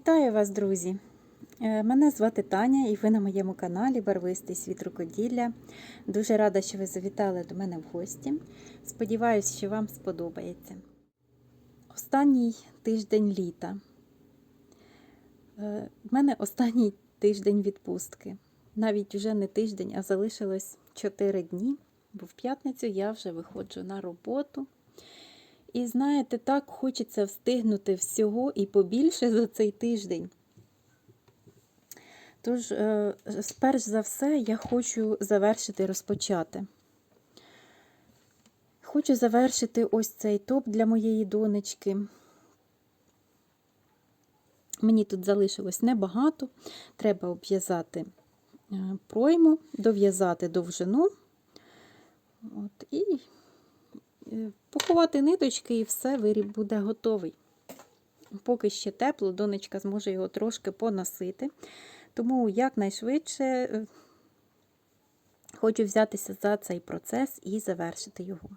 Вітаю вас, друзі! Е, Мене звати Таня і ви на моєму каналі Барвистий світ рукоділля. Дуже рада, що ви завітали до мене в гості. Сподіваюсь, що вам сподобається. Останній тиждень літа. Е, В мене останній тиждень відпустки. Навіть вже не тиждень, а залишилось 4 дні, бо в п'ятницю я вже виходжу на роботу. І знаєте, так хочеться встигнути всього і побільше за цей тиждень. Тож, е, перш за все, я хочу завершити розпочати. Хочу завершити ось цей топ для моєї донечки. Мені тут залишилось небагато. Треба обв'язати е, пройму, дов'язати довжину. От, і поховати ниточки, і все, виріб буде готовий. Поки ще тепло, донечка зможе його трошки поносити. Тому якнайшвидше е, хочу взятися за цей процес і завершити його.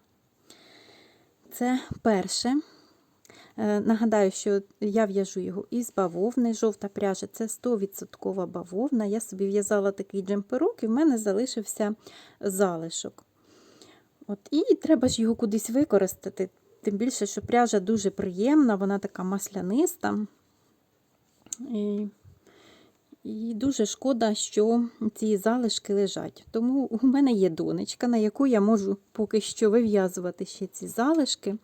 Це перше. Е, Нагадаю, що я в'яжу його із бавовни. Жовта пряжа це 100% бавовна. Я собі в'язала такий джемперок, і в мене залишився залишок. От, І треба ж його кудись використати. Тим більше, що пряжа дуже приємна, вона така масляниста. І, і дуже шкода, що ці залишки лежать. Тому у мене є донечка, на яку я можу поки що вив'язувати ще ці залишки,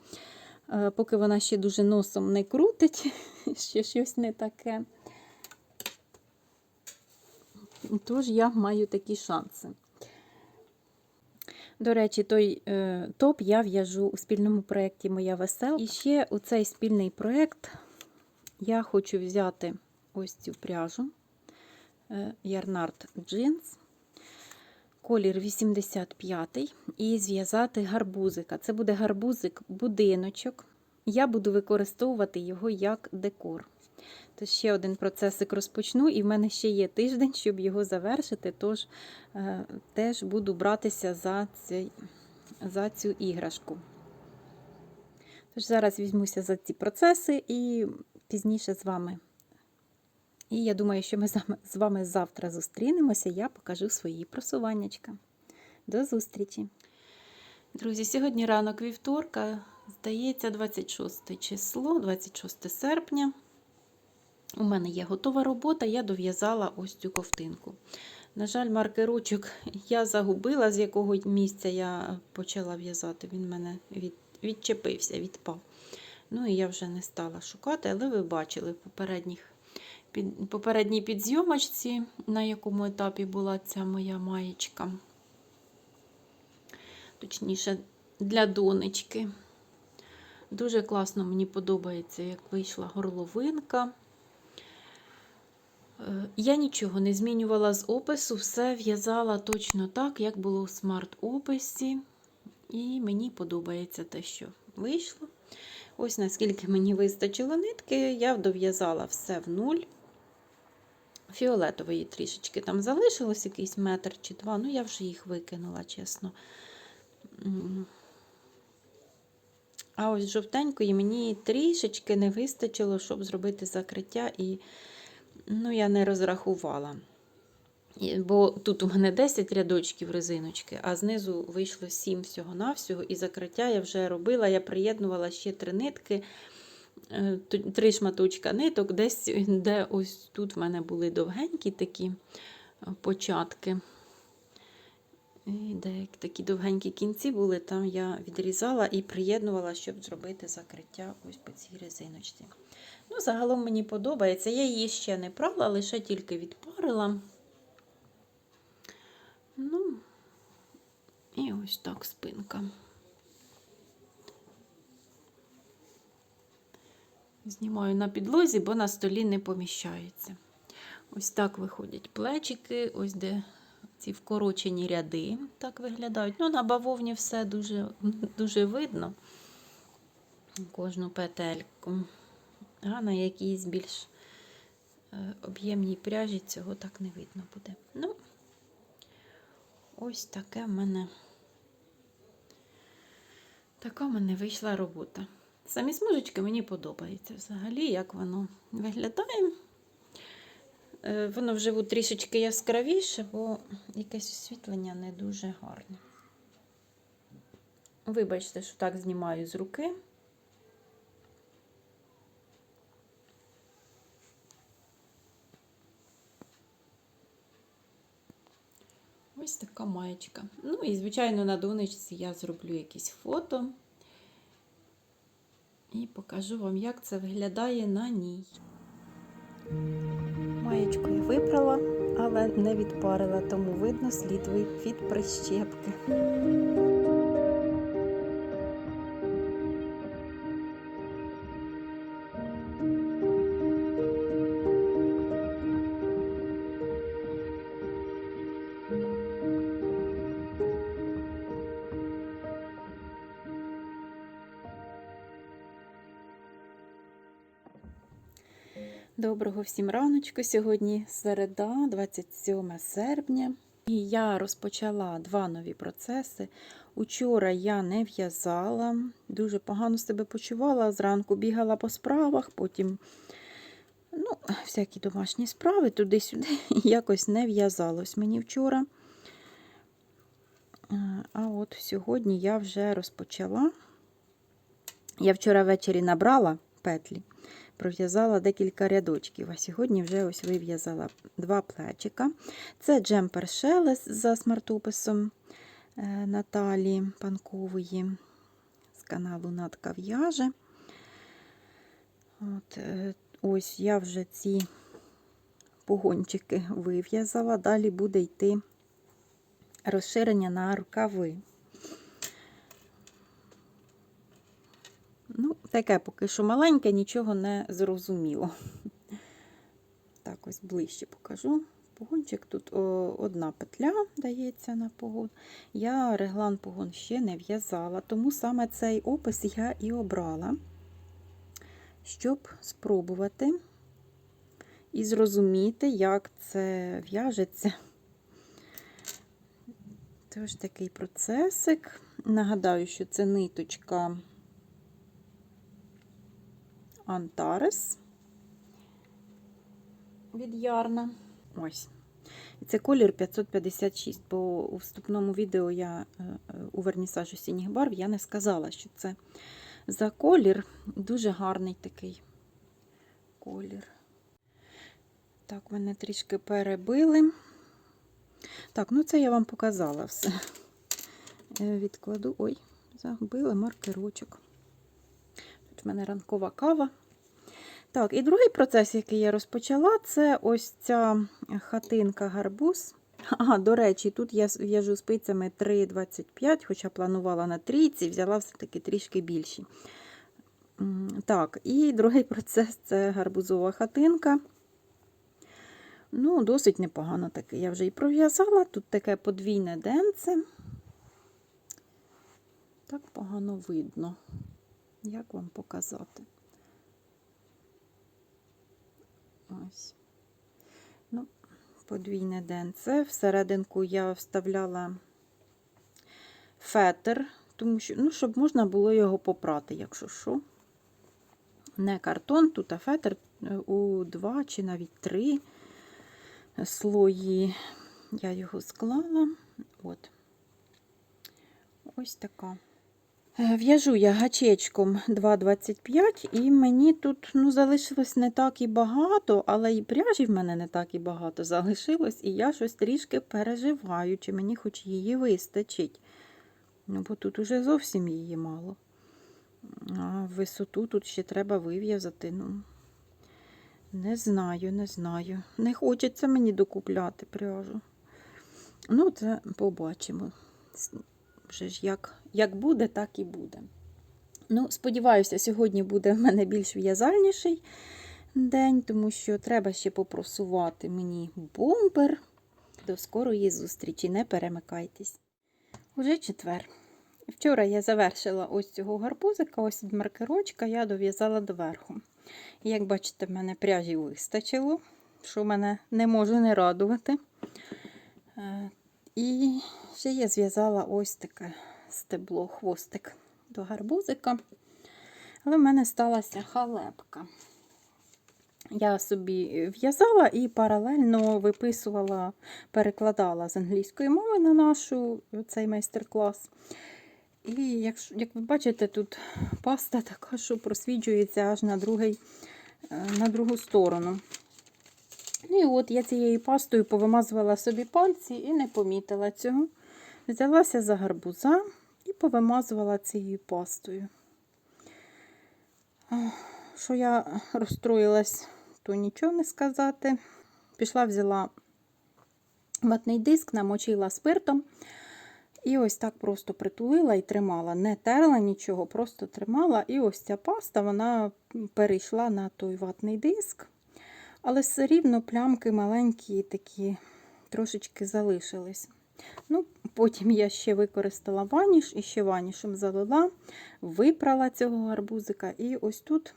е, поки вона ще дуже носом не крутить, ще щось не таке. Тож я маю такі шанси. До речі, той е, топ я в'яжу у спільному проєкті Моя весел. І ще у цей спільний проєкт я хочу взяти ось цю пряжу е, Ярнард Jeans, колір 85 і зв'язати гарбузика. Це буде гарбузик-будиночок. Я буду використовувати його як декор. То ще один процесик розпочну, і в мене ще є тиждень, щоб його завершити, тож е, теж буду братися за, цей, за цю іграшку. Тож зараз візьмуся за ці процеси і пізніше з вами. І я думаю, що ми з вами завтра зустрінемося, я покажу свої просуваннячка. До зустрічі! Друзі, сьогодні ранок вівторка, здається, 26 число, 26 серпня. У мене є готова робота, я дов'язала ось цю ковтинку. На жаль, маркерочок я загубила, з якого місця я почала в'язати. Він мене від, відчепився, відпав. Ну і я вже не стала шукати, але ви бачили в попередніх, під, попередній підзйомочці, на якому етапі була ця моя маєчка. Точніше, для донечки. Дуже класно мені подобається, як вийшла горловинка. Я нічого не змінювала з опису, все в'язала точно так, як було в смарт-описі. І мені подобається те, що вийшло. Ось наскільки мені вистачило нитки, я дов'язала все в нуль. Фіолетової трішечки там залишилось якийсь метр чи два, ну я вже їх викинула, чесно. А ось жовтенької мені трішечки не вистачило, щоб зробити закриття і Ну, я не розрахувала. Бо тут у мене 10 рядочків резиночки, а знизу вийшло 7 всього-навсього. І закриття я вже робила, я приєднувала ще три нитки, е, три шматочка ниток, десь де ось тут в мене були довгенькі такі е, початки. І де такі довгенькі кінці були, там я відрізала і приєднувала, щоб зробити закриття ось по цій резиночці. Ну, Загалом мені подобається. Я її ще не прала, лише тільки відпарила. Ну, і ось так спинка. Знімаю на підлозі, бо на столі не поміщається. Ось так виходять плечики, ось де ці вкорочені ряди так виглядають. Ну, на бавовні все дуже, дуже видно. Кожну петельку. А на якійсь більш е, об'ємній пряжі цього так не видно буде. Ну, ось таке в мене така в мене вийшла робота. Самі смужечки мені подобаються взагалі, як воно виглядає. е, воно вживу трішечки яскравіше, бо якесь освітлення не дуже гарне. Вибачте, що так знімаю з руки. Ось така маєчка. Ну і, звичайно, на донечці я зроблю якісь фото і покажу вам, як це виглядає на ній. Маєчку я випрала, але не відпарила, тому видно слід від прищепки. Доброго всім раночку. Сьогодні середа, 27 серпня. І я розпочала два нові процеси. Учора я не в'язала, дуже погано себе почувала. Зранку бігала по справах, потім ну, всякі домашні справи туди-сюди. Якось не в'язалось мені вчора. А от сьогодні я вже розпочала. Я вчора ввечері набрала петлі пров'язала декілька рядочків, а сьогодні вже ось вив'язала два плечика. Це джемпер шелес за смартописом е, Наталі Панкової з каналу Натка в'яже. От, е, Ось я вже ці погончики вив'язала. Далі буде йти розширення на рукави. Ну, таке поки що маленьке, нічого не зрозуміло. Так, ось ближче покажу. Погончик тут одна петля дається на погон. Я реглан погон ще не в'язала, тому саме цей опис я і обрала, щоб спробувати і зрозуміти, як це в'яжеться. Тож такий процесик. Нагадаю, що це ниточка. Антарес від Ярна. Ось. І це колір 556, бо у вступному відео я е, у вернісаж осінніх барв я не сказала, що це за колір. Дуже гарний такий колір. Так, мене трішки перебили. Так, ну це я вам показала все. Е, Відкладу, ой, загубила маркерочок. В мене ранкова кава. Так, і другий процес, який я розпочала, це ось ця хатинка гарбуз. Ага, до речі, тут я в'яжу спицями 3,25, хоча планувала на трійці, взяла все-таки трішки більші. Так, і другий процес це гарбузова хатинка. Ну, досить непогано таке. Я вже і пров'язала. Тут таке подвійне денце. Так погано видно. Як вам показати? Ось. Ну, подвійне денце. Всерединку я вставляла фетр, тому що, ну, щоб можна було його попрати, якщо що. Не картон, тут а фетр е, у два чи навіть три слої. Я його склала. От. Ось така. Е, В'яжу я гачечком 2,25 і мені тут ну, залишилось не так і багато, але і пряжі в мене не так і багато залишилось, і я щось трішки переживаю, чи мені хоч її вистачить. Ну, бо тут уже зовсім її мало. А висоту тут ще треба вив'язати. ну, Не знаю, не знаю. Не хочеться мені докупляти пряжу. Ну, це побачимо. Вже ж як як буде, так і буде. Ну, Сподіваюся, сьогодні буде в мене більш в'язальніший день, тому що треба ще попросувати мені бомбер. До скорої зустрічі, не перемикайтесь. Уже четвер. Вчора я завершила ось цього гарбузика, ось від маркерочка, я дов'язала доверху. Як бачите, в мене пряжі вистачило, що мене не може не радувати. Е, і ще я зв'язала ось таке стебло, хвостик до гарбузика. Але в мене сталася халепка. Я собі в'язала і паралельно виписувала, перекладала з англійської мови на нашу цей майстер-клас. І якщо, як ви бачите, тут паста така, що просвіджується аж на, другий, е, на другу сторону. Ну і от я цією пастою повимазувала собі пальці і не помітила цього. Взялася за гарбуза і повимазувала цією пастою. Що я розстроїлась, то нічого не сказати. Пішла, взяла ватний диск, намочила спиртом. І ось так просто притулила і тримала. Не терла нічого, просто тримала. І ось ця паста вона перейшла на той ватний диск. Але все рівно плямки маленькі такі трошечки залишились. Ну, Потім я ще використала ваніш і ще ванішем залила, випрала цього гарбузика. І ось тут,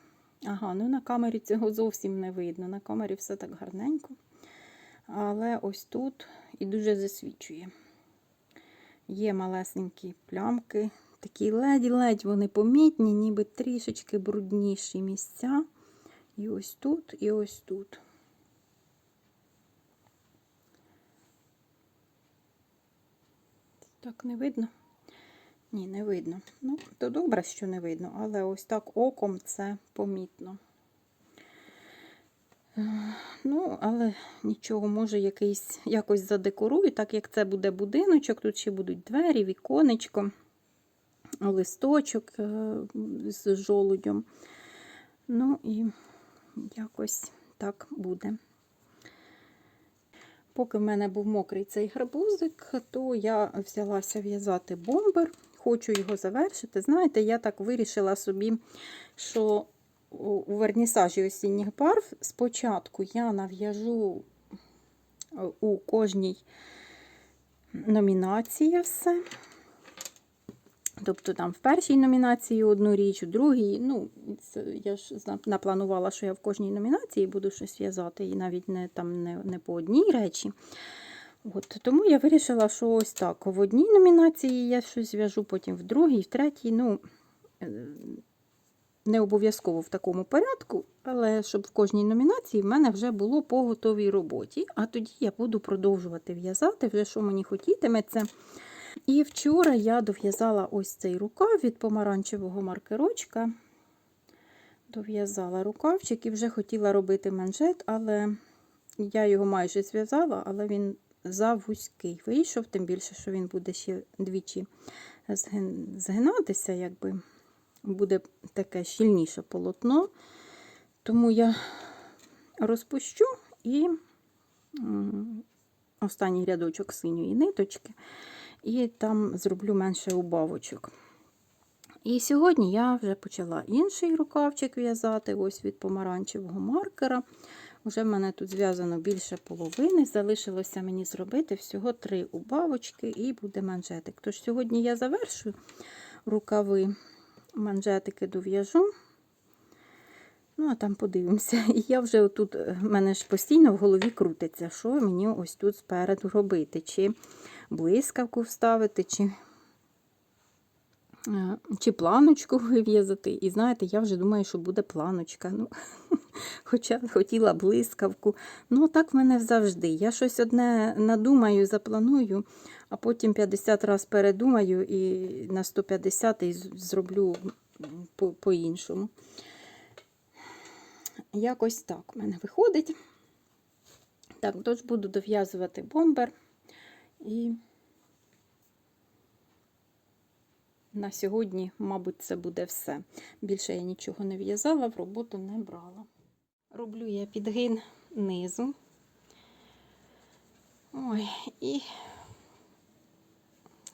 ага, ну на камері цього зовсім не видно. На камері все так гарненько. Але ось тут і дуже засвічує. Є малесенькі плямки, такі ледь-ледь вони помітні, ніби трішечки брудніші місця. І ось тут, і ось тут. Так не видно? Ні, не видно. Ну, то добре, що не видно, але ось так оком це помітно. Ну, але нічого, може, якийсь якось задекорую, так як це буде будиночок, тут ще будуть двері, віконечко, листочок е, з жолудем. Ну і якось так буде. Поки в мене був мокрий цей гарбузик, то я взялася в'язати бомбер. Хочу його завершити. Знаєте, я так вирішила собі, що у вернісажі осінніх барв спочатку я нав'яжу у кожній номінації все. Тобто там в першій номінації одну річ, у другій, ну, я ж напланувала, що я в кожній номінації буду щось в'язати, і навіть не там не, не по одній речі. От, Тому я вирішила, що ось так. В одній номінації я щось в'яжу, потім в другій, в третій. ну, Не обов'язково в такому порядку, але щоб в кожній номінації в мене вже було по готовій роботі. А тоді я буду продовжувати в'язати, вже що мені хотітиметься. І вчора я дов'язала ось цей рукав від помаранчевого маркерочка. Дов'язала рукавчик і вже хотіла робити манжет, але я його майже зв'язала, але він завузький вийшов, тим більше, що він буде ще двічі згинатися, якби буде таке щільніше полотно. Тому я розпущу і останній рядочок синьої ниточки і там зроблю менше убавочок. І сьогодні я вже почала інший рукавчик в'язати, ось від помаранчевого маркера. Уже в мене тут зв'язано більше половини. Залишилося мені зробити всього три убавочки і буде манжетик. Тож сьогодні я завершую рукави, манжетики дов'яжу. Ну, а там подивимося. І я вже тут, в мене ж постійно в голові крутиться, що мені ось тут спереду робити. Чи блискавку вставити, чи е, чи планочку вив'язати. І знаєте, я вже думаю, що буде планочка. Ну, Хоча хотіла блискавку. Ну, так в мене завжди. Я щось одне надумаю, запланую, а потім 50 разів передумаю і на 150 й зроблю по-іншому. Якось так в мене виходить. Так, тож буду дов'язувати бомбер. І на сьогодні, мабуть, це буде все. Більше я нічого не в'язала, в роботу не брала. Роблю я підгин низу. Ой, і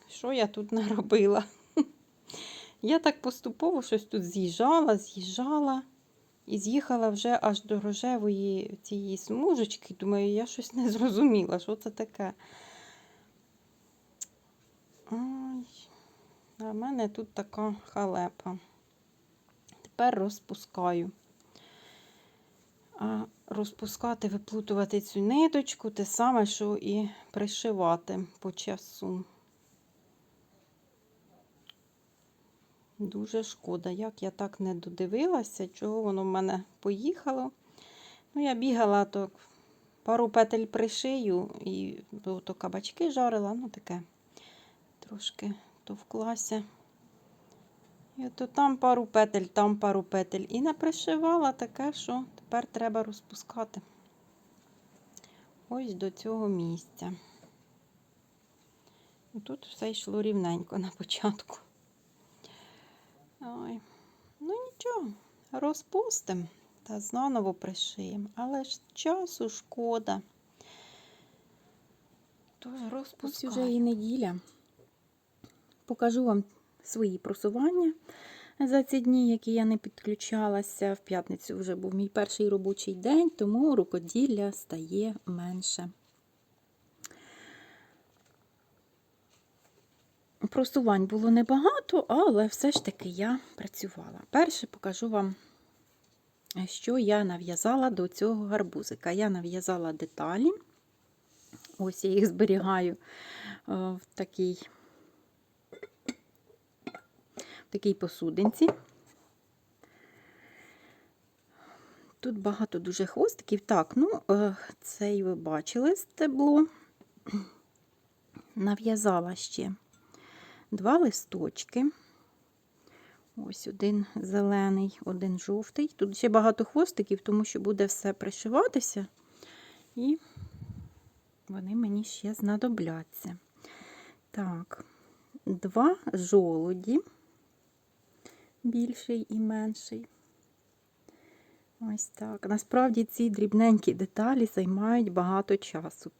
що я тут наробила? Я так поступово щось тут з'їжджала, з'їжджала. І з'їхала вже аж до рожевої цієї смужечки. Думаю, я щось не зрозуміла, що це таке. А в мене тут така халепа. Тепер розпускаю. А розпускати, виплутувати цю ниточку, те саме, що і пришивати по часу. Дуже шкода, як я так не додивилася, чого воно в мене поїхало. Ну, я бігала, то пару петель пришию і то кабачки жарила, ну таке трошки товклася. І то там пару петель, там пару петель. І напришивала таке, що тепер треба розпускати ось до цього місця. Тут все йшло рівненько на початку. Ой. Ну нічого, розпустимо та заново пришиємо. Але ж часу шкода. Тож Ось розпускаємо. уже і неділя. Покажу вам свої просування за ці дні, які я не підключалася. В п'ятницю вже був мій перший робочий день, тому рукоділля стає менше. Просувань було небагато, але все ж таки я працювала. Перше покажу вам, що я нав'язала до цього гарбузика. Я нав'язала деталі. Ось я їх зберігаю е, в такій, такій посудинці. Тут багато дуже хвостиків. Так, ну, е, цей ви бачили стебло. Нав'язала ще два листочки. Ось один зелений, один жовтий. Тут ще багато хвостиків, тому що буде все пришиватися. І вони мені ще знадобляться. Так, два жолуді, більший і менший. Ось так. Насправді ці дрібненькі деталі займають багато часу.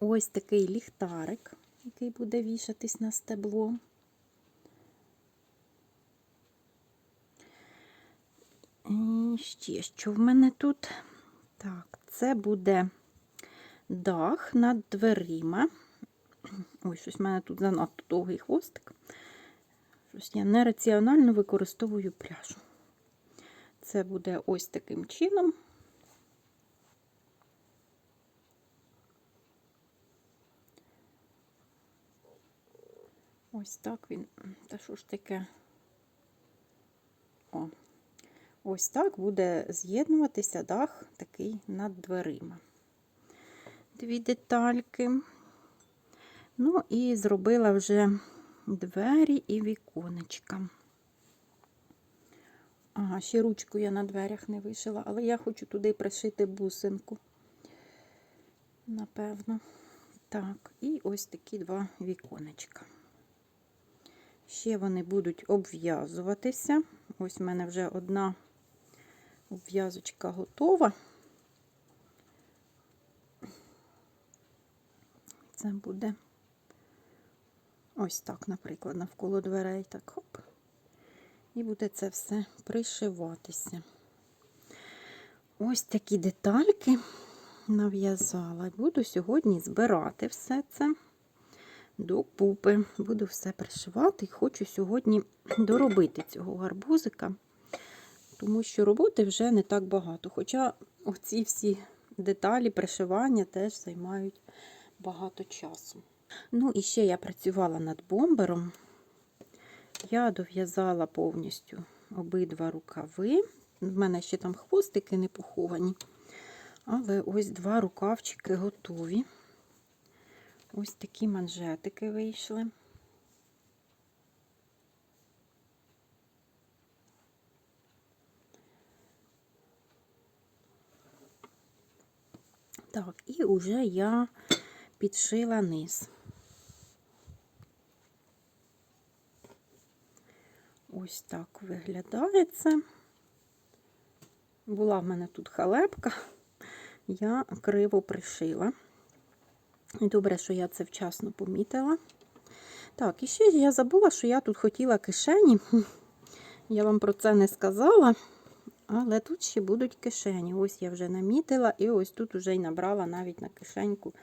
Ось такий ліхтарик, який буде вішатись на стебло. І ще що в мене тут? Так, це буде дах над дверима. Ой, щось в мене тут занадто довгий хвостик. Щось я нераціонально використовую пряжу. Це буде ось таким чином. Ось так він. Та що ж таке? О, ось так буде з'єднуватися дах такий над дверима дві детальки. Ну і зробила вже двері і віконечка. Ага, ще ручку я на дверях не вишила, але я хочу туди пришити бусинку. Напевно. Так, і ось такі два віконечка. Ще вони будуть обв'язуватися. Ось в мене вже одна обв'язочка готова. Це буде ось так, наприклад, навколо дверей, так хоп. І буде це все пришиватися. Ось такі детальки нав'язала. Буду сьогодні збирати все це до пупи. Буду все пришивати і хочу сьогодні доробити цього гарбузика, тому що роботи вже не так багато. Хоча оці всі деталі пришивання теж займають багато часу. Ну, і ще я працювала над бомбером. Я дов'язала повністю обидва рукави. В мене ще там хвостики не поховані. Але ось два рукавчики готові. Ось такі манжетики вийшли. Так, і вже я підшила низ. Ось так виглядає це. Була в мене тут халепка, я криво пришила. Добре, що я це вчасно помітила. Так, і ще я забула, що я тут хотіла кишені. Я вам про це не сказала. Але тут ще будуть кишені. Ось я вже намітила, і ось тут вже й набрала навіть на кишеньку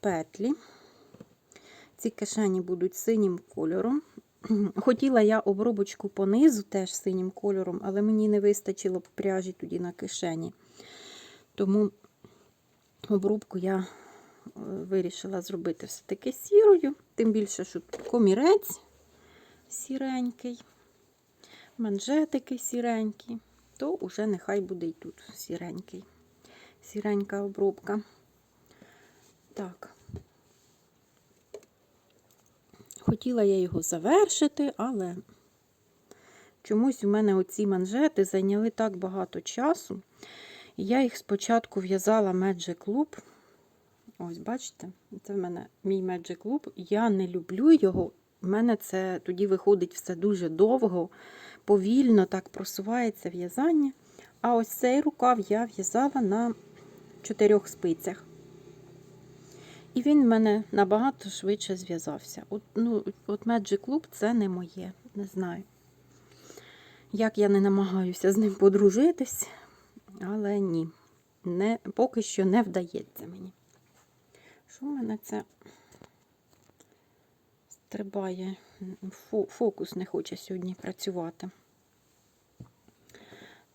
петлі. Ці кишені будуть синім кольором. Хотіла я обробочку по низу теж синім кольором, але мені не вистачило пряжі тоді на кишені. Тому обробку я е, вирішила зробити все-таки сірою, тим більше, що комірець сіренький, манжетики сіренькі. то уже нехай буде і тут сіренький. Сіренька обробка. Так. Хотіла я його завершити, але чомусь у мене оці манжети зайняли так багато часу. Я їх спочатку в'язала Magic Loop. Ось, бачите, це в мене мій Magic Loop. Я не люблю його. У мене це тоді виходить все дуже довго, повільно так просувається в'язання. А ось цей рукав я в'язала на чотирьох спицях. І він в мене набагато швидше зв'язався. От, ну, от Magic Loop це не моє, не знаю. Як я не намагаюся з ним подружитись, але ні, не, поки що не вдається мені. Що в мене це стрибає? Фо- Фокус не хоче сьогодні працювати.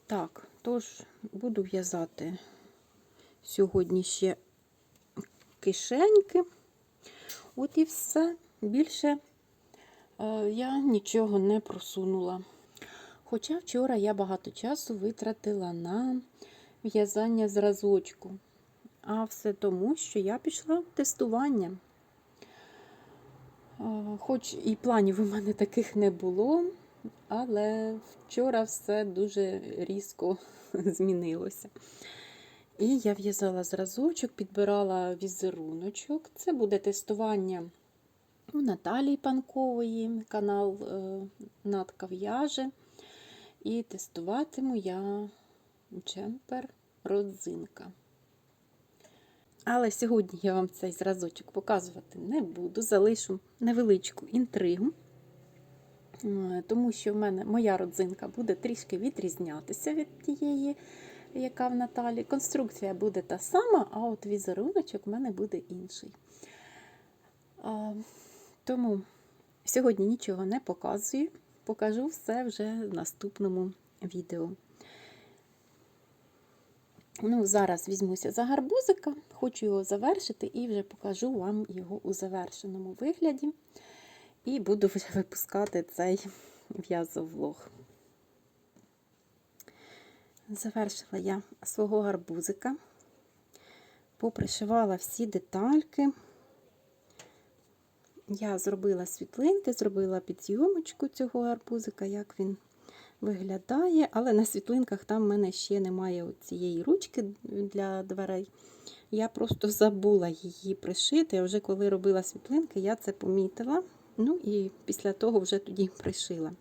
Так, тож буду в'язати сьогодні ще кишеньки. От і все. Більше е, я нічого не просунула. Хоча вчора я багато часу витратила на в'язання зразочку. А все тому, що я пішла в тестування. Е, Хоч і планів у мене таких не було, але вчора все дуже різко змінилося. І я в'язала зразочок, підбирала візеруночок. Це буде тестування у Наталії Панкової, канал е, Натка в'яже. І тестуватиму я джемпер родзинка. Але сьогодні я вам цей зразочок показувати не буду, залишу невеличку інтригу, Е, тому що в мене моя родзинка буде трішки відрізнятися від тієї, яка в Наталі. Конструкція буде та сама, а от візеруночок в мене буде інший. А, Тому сьогодні нічого не показую, покажу все вже в наступному відео. Ну, зараз візьмуся за гарбузика, хочу його завершити і вже покажу вам його у завершеному вигляді. І буду вже випускати цей в'язовлог. Завершила я свого гарбузика, попришивала всі детальки. Я зробила світлинки, зробила підйомочку цього гарбузика, як він виглядає, але на світлинках там в мене ще немає цієї ручки для дверей. Я просто забула її пришити. А вже коли робила світлинки, я це помітила. Ну і після того вже тоді пришила.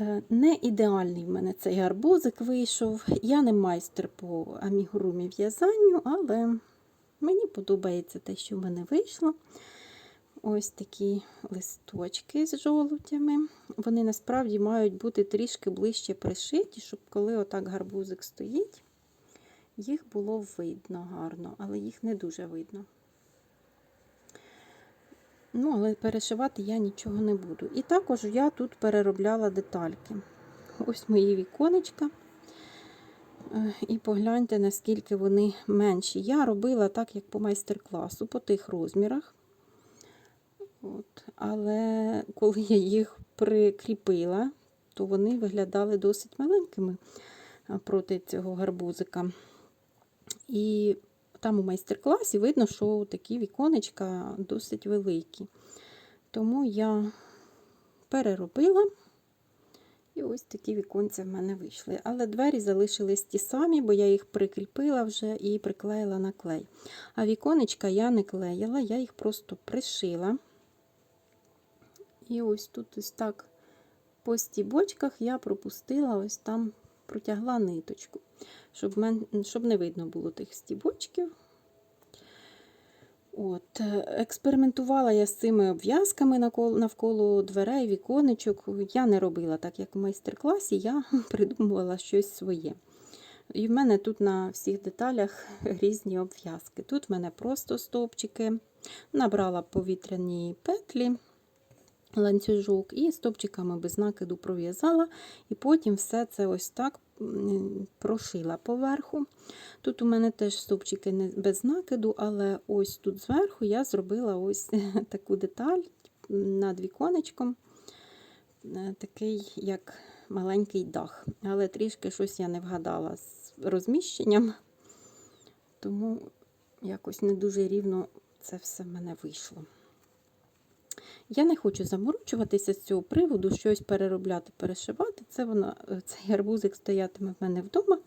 Е, Не ідеальний в мене цей гарбузик вийшов. Я не майстер по амігурумі в'язанню, але мені подобається те, що в мене вийшло. Ось такі листочки з жолудями. Вони насправді мають бути трішки ближче пришиті, щоб коли отак гарбузик стоїть, їх було видно гарно, але їх не дуже видно. Ну, але перешивати я нічого не буду. І також я тут переробляла детальки. Ось мої віконечка. Е, І погляньте, наскільки вони менші. Я робила так, як по майстер-класу, по тих розмірах. От. Але коли я їх прикріпила, то вони виглядали досить маленькими проти цього гарбузика. І там у майстер-класі видно, що такі віконечка досить великі. Тому я переробила. І ось такі віконця в мене вийшли. Але двері залишились ті самі, бо я їх прикріпила вже і приклеїла на клей. А віконечка я не клеїла, я їх просто пришила. І ось тут ось так по стібочках я пропустила, ось там протягла ниточку, щоб, мен... щоб не видно було тих стібочків. От, е, Експериментувала я з цими обв'язками навколо, дверей, віконечок. Я не робила так, як в майстер-класі, я придумувала щось своє. І в мене тут на всіх деталях різні обв'язки. Тут в мене просто стовпчики, набрала повітряні петлі, ланцюжок і стовпчиками без накиду пров'язала, і потім все це ось так прошила поверху. Тут у мене теж стовпчики не без накиду, але ось тут зверху я зробила ось таку деталь над віконечком, Е, такий як маленький дах. Але трішки щось я не вгадала з розміщенням, тому якось не дуже рівно це все в мене вийшло. Я не хочу заморочуватися з цього приводу, щось переробляти, перешивати. Це вона, цей гарбузик стоятиме в мене вдома.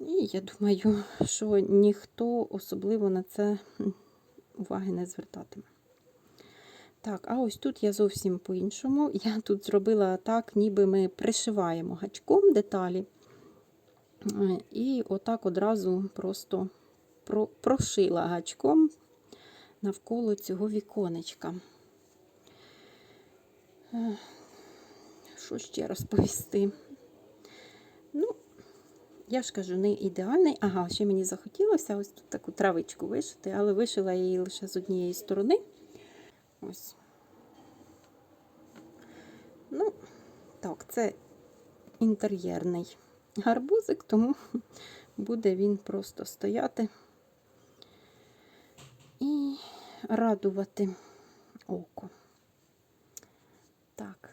І я думаю, що ніхто особливо на це уваги не звертатиме. Так, а ось тут я зовсім по-іншому. Я тут зробила так, ніби ми пришиваємо гачком деталі. Е, І отак одразу просто про- прошила гачком навколо цього віконечка. Е, Що ще розповісти? Ну, я ж кажу, не ідеальний. Ага, ще мені захотілося ось тут таку травичку вишити, але вишила її лише з однієї сторони. Ось. Ну, так, це інтер'єрний гарбузик, тому буде він просто стояти і радувати око. Так.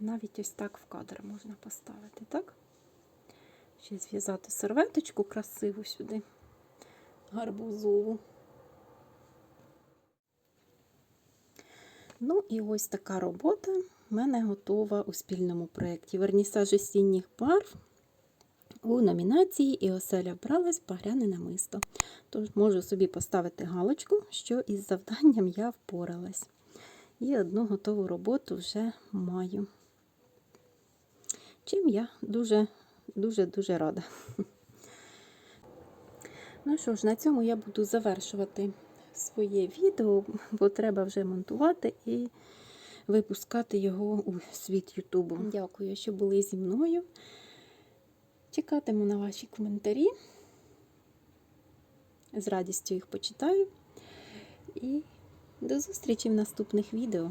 Навіть ось так в кадр можна поставити, так? Ще зв'язати серветочку красиву сюди, гарбузову. Ну і ось така робота в мене готова у спільному проєкті Вернісаж осінніх барв у номінації І оселя вбралась багряне намисто. Тож можу собі поставити галочку, що із завданням я впоралась. І одну готову роботу вже маю. Чим я дуже дуже дуже рада. Ну що ж, на цьому я буду завершувати своє відео, бо треба вже монтувати і випускати його у світ Ютубу. Дякую, що були зі мною. Чекатиму на ваші коментарі. З радістю їх почитаю. І до зустрічі в наступних відео.